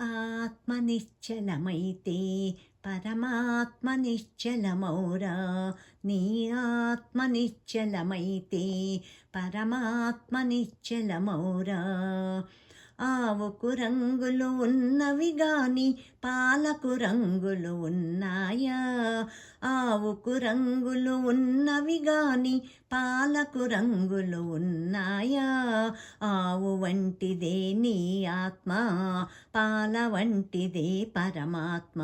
ఆత్మనిశ్చలమైతే పరమాత్మనిశ్చలమౌరా. నీ ఆత్మ నిశ్చలమైతే పరమాత్మ ఆవుకు రంగులు ఉన్నవి గాని పాలకు రంగులు ఉన్నాయా? ఆవుకు రంగులు ఉన్నవి గాని పాలకు రంగులు ఉన్నాయా? ఆవు వంటిదే నీ ఆత్మ పాల వంటిదే పరమాత్మ.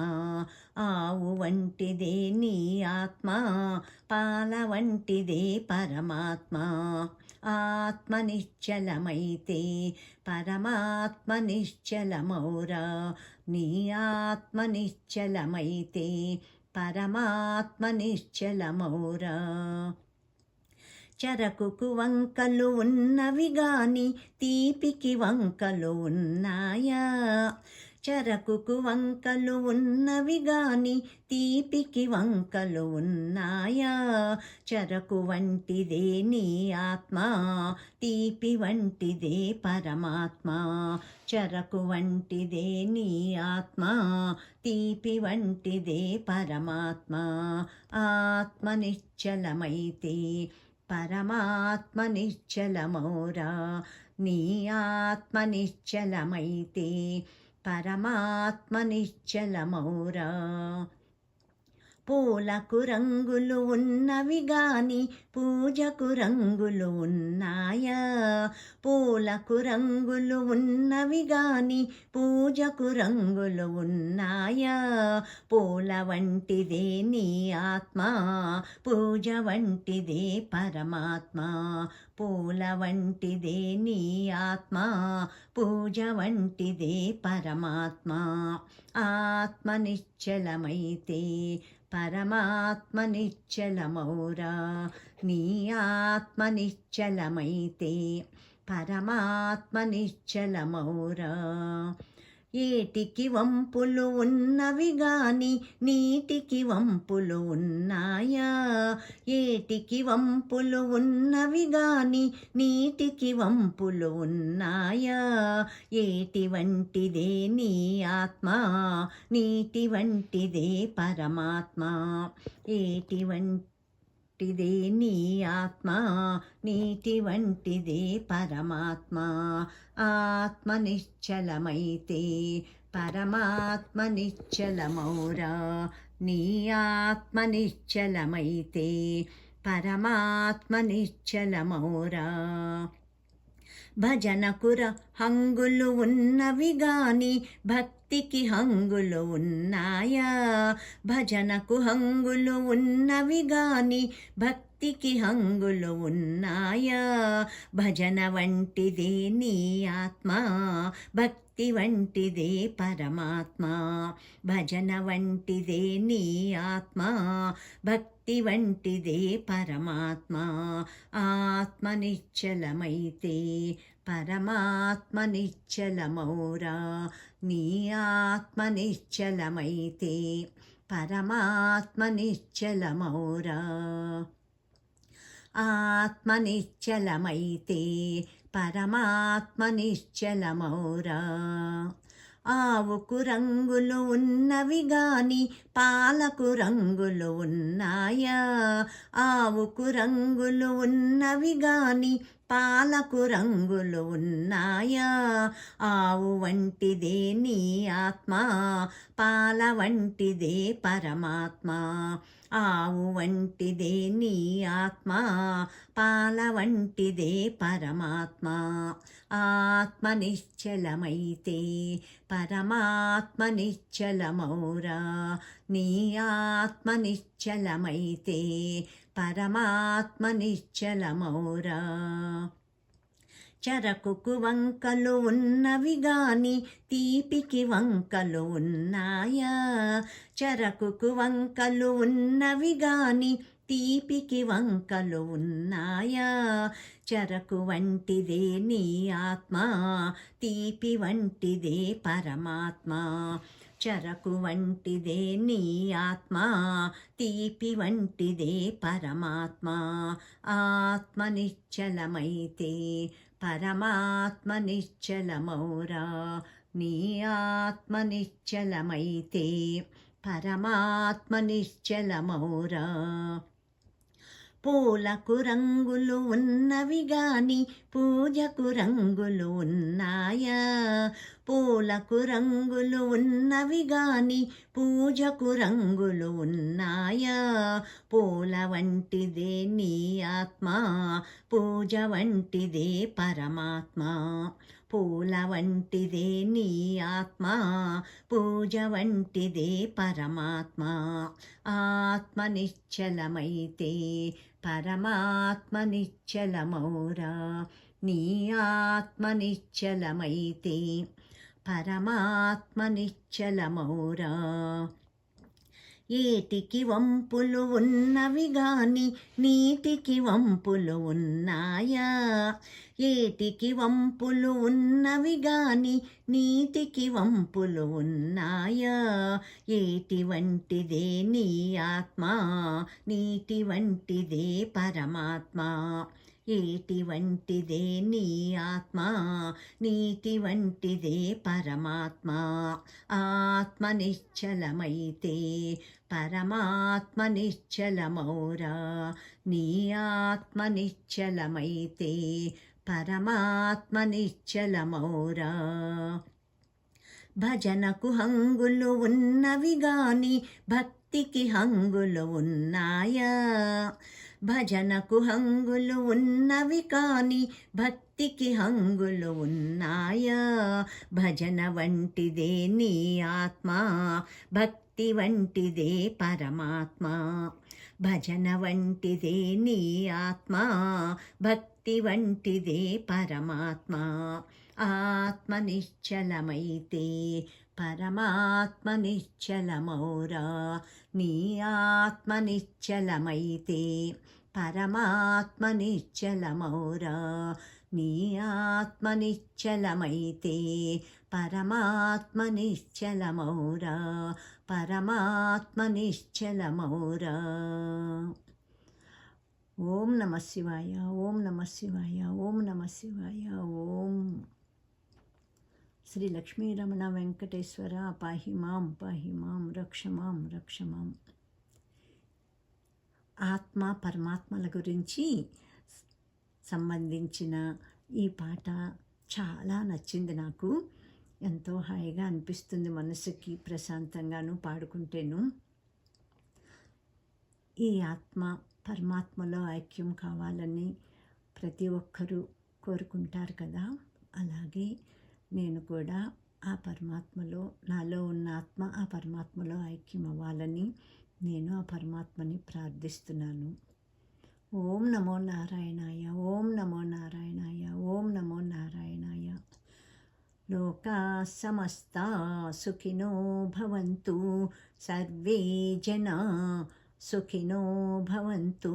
ఆవు వంటిదే నీ ఆత్మ పాల వంటిదే పరమాత్మ. ఆత్మ నిశ్చలమైతే పరమాత్మ నిశ్చలమౌరా నీ ఆత్మ నిశ్చలమైతే పరమాత్మ నిశ్చలమౌరా. చెరకుకు వంకలు ఉన్నవి గాని తీపికి వంకలు ఉన్నాయా? చెరకుకు వంకలు ఉన్నవి గాని తీపికి వంకలు ఉన్నాయా? చెరకు వంటిదే నీ ఆత్మ తీపి వంటిదే పరమాత్మ. చెరకు వంటిదే నీ ఆత్మ తీపి వంటిదే పరమాత్మ. ఆత్మ నిశ్చలమైతే పరమాత్మ నిశ్చలమౌరా నీ ఆత్మ నిశ్చలమైతే పరమాత్మ నిశ్చలమౌరా పూలకు రంగులు ఉన్నవి గాని పూజకు రంగులు ఉన్నాయా? పూలకు రంగులు ఉన్నవి గాని పూజకు రంగులు ఉన్నాయా? పూల వంటిదే నీ ఆత్మ పూజ వంటిదే పరమాత్మ. పూల వంటిదే నీ ఆత్మ పూజ వంటిదే పరమాత్మ. ఆత్మ నిశ్చలమైతే పరమాత్మ నిశ్చలమౌరా నీ ఆత్మ నిశ్చలమైతే పరమాత్మ నిశ్చలమౌరా ఏటికి వంపులు ఉన్నవి గాని నీటికి వంపులు ఉన్నాయా? ఏటికి వంపులు ఉన్నవి గాని నీటికి వంపులు ఉన్నాయా? ఏటి వంటిదే నీ ఆత్మ? నీటి వంటిదే పరమాత్మ? ఏటి వంటి వంటిదే నీ ఆత్మ నీటి వంటిదే పరమాత్మ. ఆత్మ నిశ్చలమైతే పరమాత్మ నిశ్చలమౌరా నీ ఆత్మ నిశ్చలమైతే పరమాత్మ నిశ్చలమౌరా భజనకుర హంగులు ఉన్నవి గాని భక్తికి హంగులు ఉన్నాయా? భజనకు హంగులు ఉన్నవి గాని భక్తికి హంగులు ఉన్నాయా? భజన వంటిదే నీ ఆత్మ భక్తి వంటిదే పరమాత్మ. భజన వంటిదే నీ ఆత్మ భక్తి వంటిదే పరమాత్మ. ఆత్మ నిశ్చలమైతే పరమాత్మనిశ్చలమౌరా నీ ఆత్మనిశ్చలమైతే నిశ్చలమైతే పరమాత్మ నిశ్చలమౌరా ఆవుకు రంగులు ఉన్నవి గాని పాలకు రంగులు ఉన్నాయా? ఆవుకు రంగులు ఉన్నవి గాని పాలకు రంగులు ఉన్నాయా? ఆవు వంటిదే నీ ఆత్మ పాల వంటిదే పరమాత్మ. ఆవు వంటిదే నీ ఆత్మ పాల వంటిదే పరమాత్మ. ఆత్మ నిశ్చలమైతే పరమాత్మ నిశ్చలమౌరా. నీ ఆత్మ నిశ్చలమైతే పరమాత్మ నిశ్చలమౌరా. చెరకుకు వంకలు ఉన్నవి గాని తీపికి వంకలు ఉన్నాయా? చెరకుకు వంకలు ఉన్నవి గాని తీపికి వంకలు ఉన్నాయా? చెరకు వంటిదే నీ ఆత్మ తీపి వంటిదే పరమాత్మ. చెరకు వంటిదే నీ ఆత్మ తీపి వంటిదే పరమాత్మ. ఆత్మ నిశ్చలమైతే పరమాత్మ నిశ్చలమౌరా నీ ఆత్మ నిశ్చలమైతే పరమాత్మ నిశ్చలమౌరా పూలకు రంగులు ఉన్నవి గాని పూజకు రంగులు ఉన్నాయా? పూలకు రంగులు ఉన్నవి గాని పూజకు రంగులు ఉన్నాయా? పూల వంటిదే నీ ఆత్మ పూజ వంటిదే పరమాత్మ. పూల వంటిదే నీ ఆత్మ పూజ వంటిదే పరమాత్మ. ఆత్మ నిశ్చలమైతే పరమాత్మ నిశ్చలమౌరా. నీ ఆత్మ నిశ్చలమైతే పరమాత్మ నిశ్చలమౌరా. ఏటికి వంపులు ఉన్నవి గాని నీటికి వంపులు ఉన్నాయా? ఏటికి వంపులు ఉన్నవి గాని నీటికి వంపులు ఉన్నాయా? ఏటి వంటిదే నీ ఆత్మ నీటి వంటిదే పరమాత్మ. ఏటి వంటిదే నీ ఆత్మ నీటివంటిదే పరమాత్మ. ఆత్మ నిశ్చలమైతే పరమాత్మ నిశ్చలమౌరా. నీ ఆత్మ నిశ్చలమైతే పరమాత్మ నిశ్చలమౌరా. భజనకు హంగులు ఉన్నవి గాని భక్తికి హంగులు ఉన్నాయా? భజనకు హంగులు ఉన్నవి కాని భక్తికి హంగులు ఉన్నాయా? భజన వంటిదే నీ ఆత్మ భక్తి వంటిదే పరమాత్మ. భజన వంటిదే నీ ఆత్మ భక్తి వంటిదే పరమాత్మ. ఆత్మ పరమాత్మనిశ్చలమౌరా నీ ఆత్మనిశ్చలమైతే పరమాత్మనిశ్చలమౌరా నీ ఆత్మనిశ్చలమైతే పరమాత్మనిశ్చలమౌరా పరమాత్మనిశ్చలమౌరా. ఓం నమ శివాయ ఓం నమ శివాయ ఓం నమ శివాయ ఓం శ్రీ లక్ష్మీరమణ వెంకటేశ్వర పాహి మాం పాహి మాం రక్ష మాం రక్ష మాం. ఆత్మ పరమాత్మల గురించి సంబంధించిన ఈ పాట చాలా నచ్చింది నాకు. ఎంతో హాయిగా అనిపిస్తుంది మనసుకి ప్రశాంతంగాను పాడుకుంటేను. ఈ ఆత్మ పరమాత్మలో ఐక్యం కావాలని ప్రతి ఒక్కరూ కోరుకుంటారు కదా. అలాగే నేను కూడా ఆ పరమాత్మలో నాలో ఉన్న ఆత్మ ఆ పరమాత్మలో ఐక్యం అవ్వాలని నేను ఆ పరమాత్మని ప్రార్థిస్తున్నాను. ఓం నమో నారాయణాయ ఓం నమో నారాయణాయ ఓం నమో నారాయణాయ. లోకా సమస్త సుఖినో భవంతు సర్వే జనా సుఖినో భవంతు.